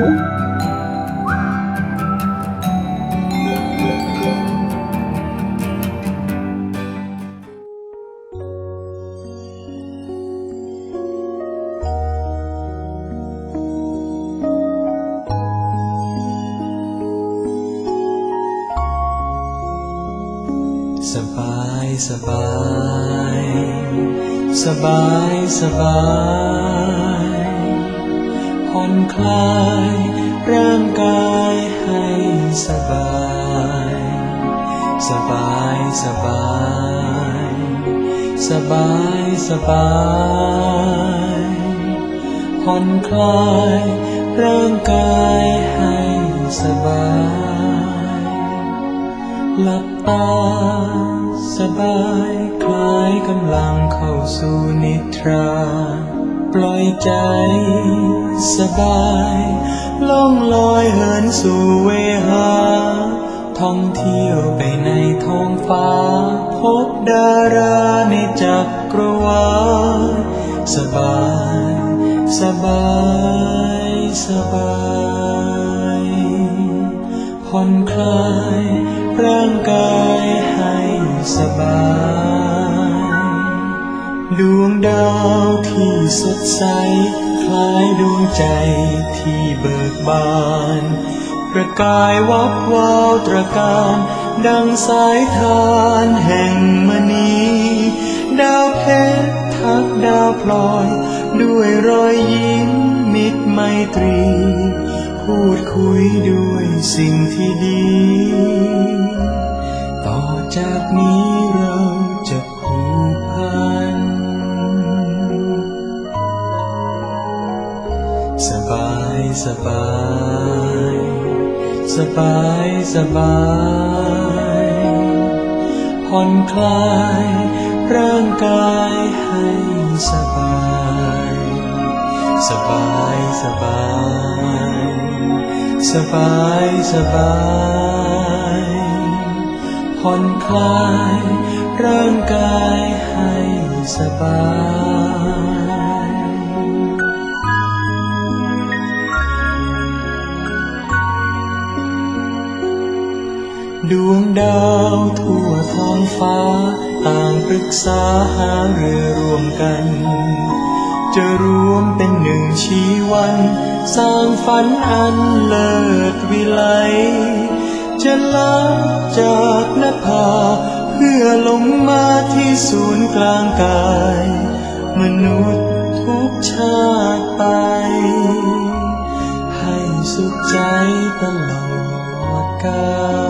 สบายสบาย สบายสบาย ผ่อนคลายร่างกายให้สบาย สบายสบาย สบายสบายผ่อนคลายร่างกายให้สบายหลับตาสบายคลายกำลังเข้าสู่นิทรา ปล่อยใจสบายล่องลอยเหินสู่เวหา ท่องเที่ยวไปในท้องฟ้า พบดาราในจักรวาลสบาย สบาย สบายผ่อนคลายร่างกายให้สบาย ดวงดาวที่สดใส คล้ายดวงใจที่เบิกบาน ประกายวับวาวตระการ ดังสายทานแห่งมณีดาวเพชรทักดาวพลอย ด้วยรอยยิ้มมิตรไมตรี พูดคุยด้วยสิ่งที่ดี ต่อจากนี้เรา สบาย สบายสบายผ่อนคลายร่างกายให้สบาย สบายสบายสบายสบายผ่อนคลายร่างกายให้สบาย ดวงดาวทั่วท้องฟ้า ต่างปรึกษาหาเรือรวมกัน จะรวมเป็นหนึ่งชีวัน สร้างฝันอันเลิศวิไล จะลาจากนภา เพื่อลงมาที่ศูนย์กลางกาย มนุษย์ทุกชาติไป ให้สุขใจตลอดกาล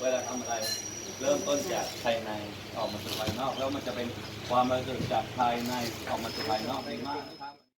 เวลาทำอะไร เริ่มต้นจากภายในออกมาสู่ภายนอก แล้วมันจะเป็นความรู้สึกจากภายในออกมาสู่ภายนอกได้มากนะครับ